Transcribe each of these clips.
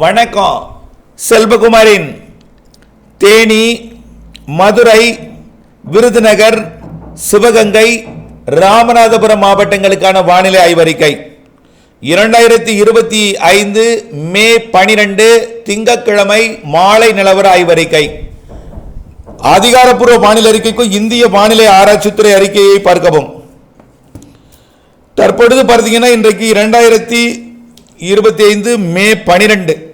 வணக்கம். செல்வகுமாரின் தேனி மதுரை விருதுநகர் சிவகங்கை ராமநாதபுரம் மாவட்டங்களுக்கான வானிலை ஆய்வறிக்கை. இரண்டாயிரத்தி இருபத்தி ஐந்து மே பனிரெண்டு திங்கட்கிழமை மாலை நிலவர ஆய்வறிக்கை. அதிகாரப்பூர்வ வானிலை அறிக்கைக்கும் இந்திய வானிலை ஆராய்ச்சித்துறை அறிக்கையை பார்க்கவும். தற்பொழுது பார்த்தீங்கன்னா இன்றைக்கு இரண்டாயிரத்தி இருபத்தி ஐந்து மே பனிரெண்டு.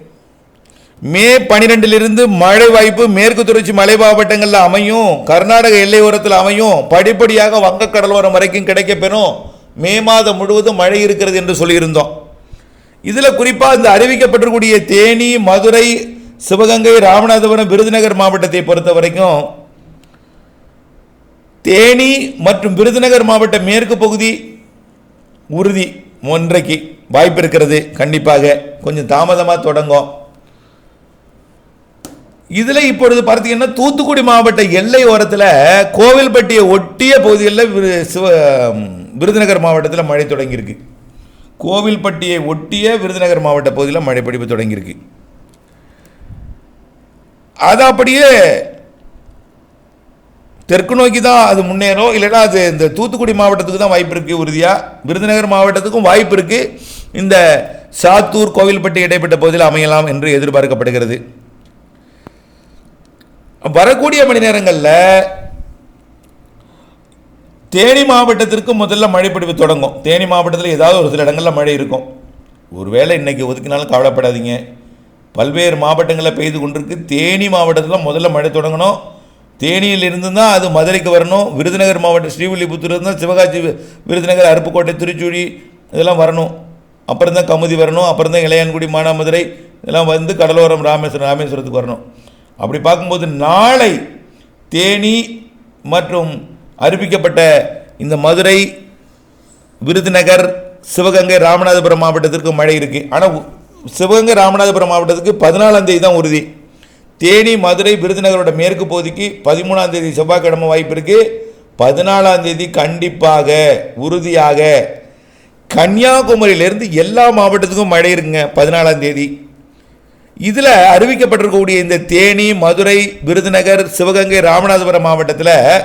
மே பனிரெண்டிலிருந்து மழை வாய்ப்பு மேற்கு தொடர்ச்சி மலை மாவட்டங்களில் அமையும். கர்நாடக எல்லையோரத்தில் அமையும். படிப்படியாக வங்க கடலோரம் வரைக்கும் கிடைக்கப்பெறும். மே மாதம் முழுவதும் மழை இருக்கிறது என்று சொல்லியிருந்தோம். இதில் குறிப்பாக இந்த அறிவிக்கப்பட்டிருக்கக்கூடிய தேனி மதுரை சிவகங்கை ராமநாதபுரம் விருதுநகர் மாவட்டத்தை பொறுத்த வரைக்கும் தேனி மற்றும் விருதுநகர் மாவட்ட மேற்கு பகுதி உறுதி. ஒன்றைக்கு வாய்ப்பு இருக்கிறது. கண்டிப்பாக கொஞ்சம் தாமதமாக தொடங்கும். இதில் இப்பொழுது பார்த்தீங்கன்னா தூத்துக்குடி மாவட்ட எல்லை ஓரத்தில் கோவில்பட்டியை ஒட்டிய பகுதிகளில் சிவ விருதுநகர் மாவட்டத்தில் மழை தொடங்கியிருக்கு. கோவில்பட்டியை ஒட்டிய விருதுநகர் மாவட்ட பகுதியில் மழை பிடிப்பு தொடங்கியிருக்கு. அது அப்படியே தெற்கு நோக்கி தான் அது முன்னேறும். இல்லைன்னா அது இந்த தூத்துக்குடி மாவட்டத்துக்கு தான் வாய்ப்பு இருக்குது உறுதியாக விருதுநகர் மாவட்டத்துக்கும் வாய்ப்பு இருக்குது இந்த சாத்தூர் கோவில்பட்டி இடைப்பட்ட பகுதியில் அமையலாம் என்று எதிர்பார்க்கப்படுகிறது. வரக்கூடிய மணி நேரங்களில் தேனி மாவட்டத்திற்கு முதல்ல மழை தொடங்கும். தேனி மாவட்டத்தில் ஏதாவது ஒரு சில இடங்களில் மழை இருக்கும். ஒருவேளை இன்றைக்கி ஒதுக்கினாலும் கவலைப்படாதீங்க. பல்வேறு மாவட்டங்களில் பெய்து கொண்டிருக்கு. தேனி மாவட்டத்தில் முதல்ல மழை தொடங்கணும். தேனியிலிருந்து தான் அது மதுரைக்கு வரணும். விருதுநகர் மாவட்டம் ஸ்ரீவில்லிபுத்தூர் தான் சிவகாசி விருதுநகர் அருப்புக்கோட்டை திருச்சூழி இதெல்லாம் வரணும். அப்புறம் தான் கமுதி வரணும். அப்புறம் தான் இளையான்குடி மானாமதுரை இதெல்லாம் வந்து கடலோரம் ராமேஸ்வரம் ராமேஸ்வரத்துக்கு வரணும். அப்படி பார்க்கும்போது நாளை தேனி மற்றும் அறிவிக்கப்பட்ட இந்த மதுரை விருதுநகர் சிவகங்கை ராமநாதபுரம் மாவட்டத்திற்கு மழை இருக்குது ஆனால் சிவகங்கை ராமநாதபுரம் மாவட்டத்துக்கு பதினாலாம் தேதி தான் உறுதி. தேனி மதுரை விருதுநகரோட மேற்கு பகுதிக்கு பதிமூணாம் தேதி செவ்வாய்க்கிழமை வாய்ப்பு இருக்குது பதினாலாம் தேதி கண்டிப்பாக உறுதியாக கன்னியாகுமரியிலேருந்து எல்லா மாவட்டத்துக்கும் மழை இருக்குங்க பதினாலாம் தேதி. இதில் அறிவிக்கப்பட்டிருக்கக்கூடிய இந்த தேனி மதுரை விருதுநகர் சிவகங்கை ராமநாதபுரம் மாவட்டத்தில்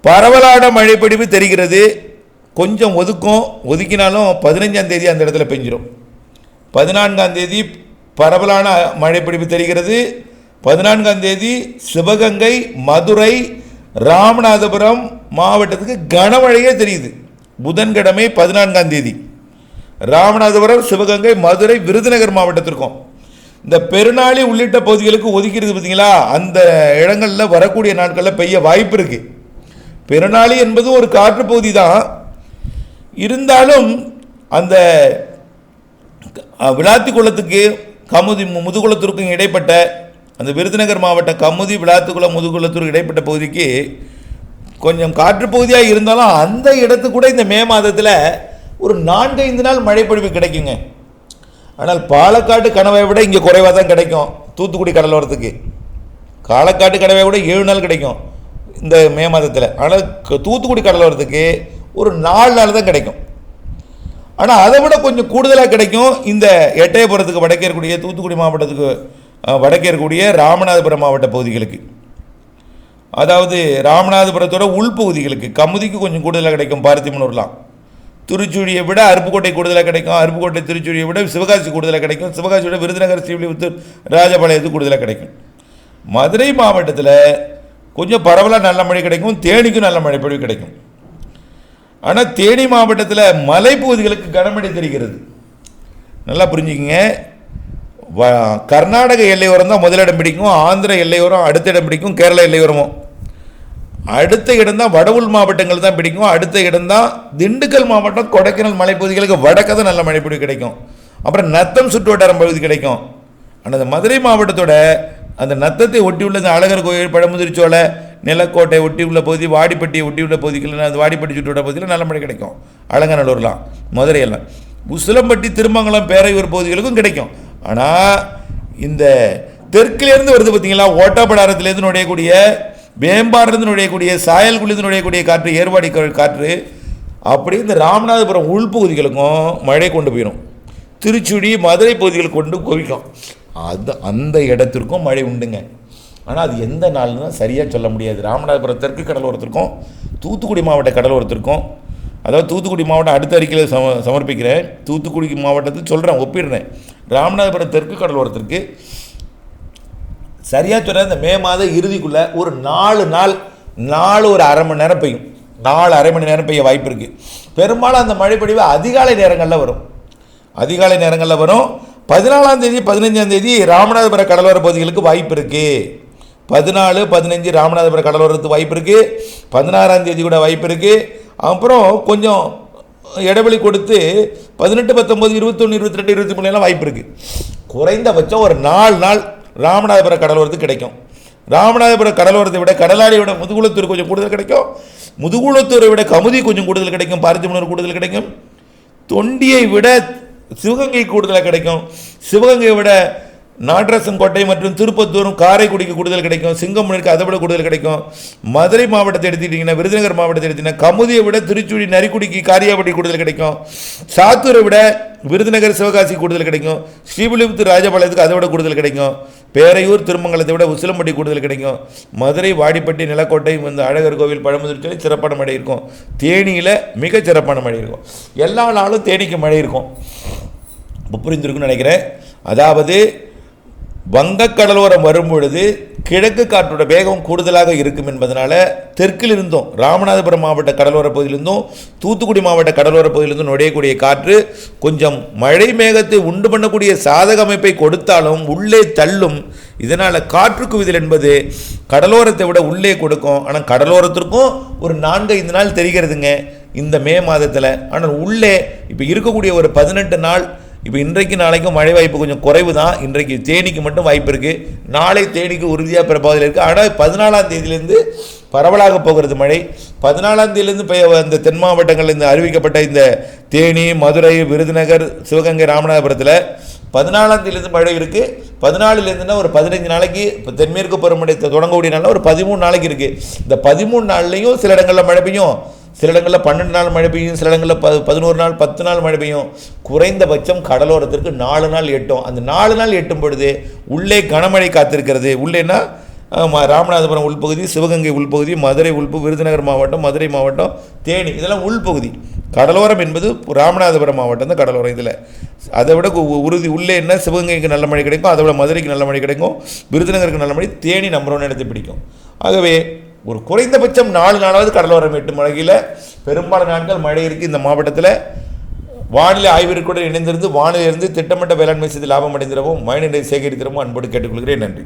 பரவலான மழைப்பிடிவு தெரிகிறது. கொஞ்சம் ஒதுக்கும். ஒதுக்கினாலும் பதினஞ்சாம் தேதி அந்த இடத்துல பெஞ்சிடும் பதினான்காம் தேதி பரவலான மழைப்பிடிவு தெரிகிறது. பதினான்காம் தேதி சிவகங்கை மதுரை ராமநாதபுரம் மாவட்டத்துக்கு கனமழையே தெரியுது. புதன்கிழமை பதினான்காம் தேதி. ராமநாதபுரம் சிவகங்கை மதுரை விருதுநகர் மாவட்டத்திற்கும். இந்த பெருநாளி உள்ளிட்ட பகுதிகளுக்கு ஒதுக்கிறது பார்த்தீங்களா? அந்த இடங்களில் வரக்கூடிய நாட்களில் பெய்ய வாய்ப்பு இருக்குது பெருநாளி என்பது ஒரு காற்று பகுதி தான். இருந்தாலும் அந்த விளாத்தி விளாத்திக்குளத்துக்கு கமுதி மு- முதுகுளத்திற்கும் இடைப்பட்ட அந்த விருதுநகர் மாவட்டம் கமுதி விளாத்துக்குளம் முதுகுளத்திற்கு இடைப்பட்ட பகுதிக்கு கொஞ்சம் காற்று பகுதியாக இருந்தாலும் அந்த இடத்துக்கு கூட இந்த மே மாதத்தில் ஒரு நான்கைந்து நாள் மழைப்பொழிவு கிடைக்குங்க. ஆனால் பாலக்காட்டு கனவை விட இங்கே குறைவாக தான் கிடைக்கும். தூத்துக்குடி கடலோரத்துக்கு காலக்காட்டு கனவை விட ஏழு நாள் கிடைக்கும் இந்த மே மாதத்தில். ஆனால் தூத்துக்குடி கடலோரத்துக்கு ஒரு நாலு நாள் தான் கிடைக்கும். ஆனால் அதை விட கொஞ்சம் கூடுதலாக கிடைக்கும் இந்த எட்டயபுரத்துக்கு வடக்கே இருக்கக்கூடிய தூத்துக்குடி மாவட்டத்துக்கு வடக்கே இருக்கக்கூடிய ராமநாதபுரம் மாவட்ட பகுதிகளுக்கு. அதாவது ராமநாதபுரத்தோட உள்பகுதிகளுக்கு. கமுதிக்கு கொஞ்சம் கூடுதலாக கிடைக்கும் பார்த்திமனூர்லாம் திருச்சுழியை விட அருப்புக்கோட்டை கூடுதலாக கிடைக்கும். அருப்புக்கோட்டை திருச்சுழியை விட சிவகாசி கூடுதலாக கிடைக்கும். சிவகாசி விட விருதுநகர் ஸ்ரீவில்லிபுத்தூர் ராஜபாளையத்து கூடுதலாக கிடைக்கும். மதுரை மாவட்டத்தில் கொஞ்சம் பரவலாக நல்ல மழை கிடைக்கும். தேனிக்கும் நல்ல மழை பொழிவு கிடைக்கும். ஆனால் தேனி மாவட்டத்தில் மலைப்பகுதிகளுக்கு கனமழை தெரிகிறது. நல்லா புரிஞ்சுக்கிங்க. கர்நாடக எல்லையோரம் தான் முதலிடம் பிடிக்கும். ஆந்திர எல்லையோரம் அடுத்த இடம் பிடிக்கும். கேரள எல்லையோரமும். அடுத்த இடம் தான் வடவுள் மாவட்டங்கள் தான் பிடிக்கும். அடுத்த இடம் தான் திண்டுக்கல் மாவட்டம் கொடைக்கானல் மலைப்பகுதிகளுக்கு வடக்க தான் நல்ல மழைப்பொழிவு கிடைக்கும். அப்புறம் நத்தம் சுற்றுவட்டாரம் பகுதி கிடைக்கும். ஆனால் அந்த மதுரை மாவட்டத்தோட அந்த நத்தத்தை ஒட்டி உள்ள இந்த அழகர் கோயில் பழமுதிர்ச்சோலை நிலக்கோட்டை ஒட்டி உள்ள பகுதி வாடிப்பட்டியை ஒட்டி உள்ள பகுதிகளில் அந்த வாடிப்பட்டி சுற்றுவட்ட பகுதியில் நல்ல மழை கிடைக்கும். அலங்கநல்லூர்லாம் மதுரையெல்லாம். உசிலம்பட்டி திருமங்கலம் பேரையூர் பகுதிகளுக்கும் கிடைக்கும். ஆனால் இந்த தெற்குலேருந்து வருது பார்த்தீங்களா ஓட்டாப்படாரத்துலேருந்து நுழையக்கூடிய வேம்பாடிலிருந்து நுழையக்கூடிய சாயல்குழிந்து நுழையக்கூடிய காற்று ஏர்வாடி காற்று அப்படி இந்த ராமநாதபுரம் உள்பகுதிகளுக்கும் மழை கொண்டு போயிடும். திருச்சுடி மதுரை பகுதிகள் கொண்டு குவிக்கும். அது அந்த இடத்திற்கும் மழை உண்டுங்க. ஆனால் அது எந்த நாள்னு சரியாக சொல்ல முடியாது. ராமநாதபுரம் தெற்கு கடலோரத்திற்கும் தூத்துக்குடி மாவட்ட கடலோரத்திற்கும் அதாவது தூத்துக்குடி மாவட்டம் அடுத்த அறிக்கையில் சம சமர்ப்பிக்கிறேன். தூத்துக்குடி மாவட்டத்தை சொல்கிறேன் ஒப்பிடுறேன். ராமநாதபுரம் தெற்கு கடலோரத்திற்கு சரியாக சொன்னால் இந்த மே மாத இறுதிக்குள்ளே ஒரு நாலு நாள் நாலு ஒரு அரை மணி நேரம் பெய்யும். நாலு அரை மணி நேரம் பெய்ய வாய்ப்பு இருக்குது பெரும்பாலும் அந்த மழைப்பொழிவு அதிகாலை நேரங்களில் வரும். அதிகாலை நேரங்களில் வரும். பதினாலாம் தேதி பதினஞ்சாம் தேதி ராமநாதபுரம் கடலோர பகுதிகளுக்கு வாய்ப்பு இருக்குது பதினாலு பதினஞ்சு ராமநாதபுரம் கடலோரத்துக்கு வாய்ப்பு இருக்குது பதினாறாம் தேதி கூட வாய்ப்பு இருக்குது அப்புறம் கொஞ்சம் இடைவெளி கொடுத்து பதினெட்டு பத்தொம்பது இருபத்தொன்று இருபத்தி ரெண்டு இருபத்தி மூணுலாம் வாய்ப்பு இருக்குது குறைந்தபட்சம் ஒரு நாலு நாள் ராமநாதபுரம் கடலோரத்துக்கு கிடைக்கும். ராமநாதபுரம் கடலோரத்தை விட கடலாடி விட முதுகுளத்தூர் கொஞ்சம் கூடுதல் கிடைக்கும். முதுகுளத்தூரை விட கமுதி கொஞ்சம் கூடுதல் கிடைக்கும். பாரதிமுனர் கூடுதல் கிடைக்கும். தொண்டியை விட சிவகங்கை கூடுதலாக கிடைக்கும். சிவகங்கையை விட நாட்டரசன் கோட்டை மற்றும் திருப்பத்தூரும் காரைக்குடிக்கு கூடுதல் கிடைக்கும். சிங்கமுனருக்கு அதை விட கூடுதல் கிடைக்கும். மதுரை மாவட்டத்தை எடுத்துக்கிட்டிங்கன்னா விருதுநகர் மாவட்டத்தை எடுத்திங்கன்னா கமுதியை விட திருச்சூடி நரிக்குடிக்கு காரியாபட்டி கூடுதல் கிடைக்கும். சாத்தூரை விட விருதுநகர் சிவகாசி கூடுதல் கிடைக்கும். ஸ்ரீவில்லிபுத்தூர் ராஜபாளையத்துக்கு அதை விட கூடுதல் கிடைக்கும். பேரையூர் திருமங்கலத்தை விட உசிலம்பட்டி கூடுதல் கிடைக்கும். மதுரை வாடிப்பட்டி நிலக்கோட்டை இந்த அழகர் கோவில் பழமுதிர்ச்சலை சிறப்பான மழை இருக்கும். தேனியில் மிக சிறப்பான மழை இருக்கும். எல்லா நாளும் தேனிக்கு மழை இருக்கும். இப்போ புரிந்திருக்குன்னு நினைக்கிறேன். அதாவது வங்கக்கடலோரம் வரும்பொழுது கிழக்கு காற்றோட வேகம் கூடுதலாக இருக்கும் என்பதனால தெற்கில் இருந்தும் ராமநாதபுரம் மாவட்ட கடலோர பகுதியிலிருந்தும் தூத்துக்குடி மாவட்ட கடலோர பகுதியிலிருந்தும் நுழையக்கூடிய காற்று கொஞ்சம் மழை மேகத்தை உண்டு பண்ணக்கூடிய சாதக அமைப்பை கொடுத்தாலும் உள்ளே தள்ளும். இதனால் காற்று குவிதல் என்பது கடலோரத்தை விட உள்ளே கொடுக்கும். ஆனால் கடலோரத்திற்கும் ஒரு நான்கு ஐந்து நாள் தெரிகிறதுங்க. இந்த மே மாதத்தில். ஆனால் உள்ளே இப்போ இருக்கக்கூடிய ஒரு பதினெட்டு நாள் இப்போ இன்றைக்கு நாளைக்கும் மழை வாய்ப்பு கொஞ்சம் குறைவு தான் இன்றைக்கு தேனிக்கு மட்டும் வாய்ப்பு இருக்குது நாளை தேனிக்கு உறுதியாக பிறப்பாதில் இருக்குது ஆனால் பதினாலாம் தேதியிலேருந்து பரவலாக போகிறது மழை. பதினாலாம் தேதியிலேருந்து பெய்ய இந்த தென் மாவட்டங்களில் இந்த அறிவிக்கப்பட்ட இந்த தேனி மதுரை விருதுநகர் சிவகங்கை ராமநாதபுரத்தில் பதினாலாம் தேதியிலேருந்து மழை இருக்குது பதினாலுலேருந்துனா ஒரு பதினஞ்சு நாளைக்கு இப்போ தென்மேற்கு பருவமழை தொடங்கக்கூடிய நாளில் ஒரு பதிமூணு நாளைக்கு இருக்குது இந்த பதிமூணு நாள்லேயும் சில இடங்களில் மழை பெய்யும். சில இடங்களில் பன்னெண்டு நாள் மழை பெய்யும் சில இடங்களில் ப பதினோரு நாள் பத்து நாள் மழை பெய்யும். குறைந்தபட்சம் கடலோரத்திற்கு நாலு நாள் எட்டும். அந்த நாலு நாள் எட்டும் பொழுது உள்ளே கனமழை காத்திருக்கிறது. உள்ளேன்னா ராமநாதபுரம் உள்பகுதி சிவகங்கை உள்பகுதி மதுரை உள்பு விருதுநகர் மாவட்டம் மதுரை மாவட்டம் தேனி இதெல்லாம் உள்பகுதி. கடலோரம் என்பது ராமநாதபுரம் மாவட்டம் தான் கடலோரம் இதில். அதை விட உறுதி உள்ளே என்ன சிவகங்கைக்கு நல்ல மழை கிடைக்கும் அதை விட மதுரைக்கு நல்ல மழை கிடைக்கும் விருதுநகருக்கு நல்ல மழை தேனி நம்பர் ஒன்று இடத்தை பிடிக்கும். ஆகவே ஒரு குறைந்தபட்சம் நாலு நாளாவது கடலோரம் எட்டு மழையில் பெரும்பாலான நாட்கள் மழை இருக்குது இந்த மாவட்டத்தில். வானிலை ஆய்விற்குடன் இணைந்திருந்து வானிலிருந்து திட்டமிட்ட வேளாண்மை செய்து லாபம் அடைந்திடவும் மழைநீரை சேகரித்திடவும் அன்போடு கேட்டுக்கொள்கிறேன். நன்றி.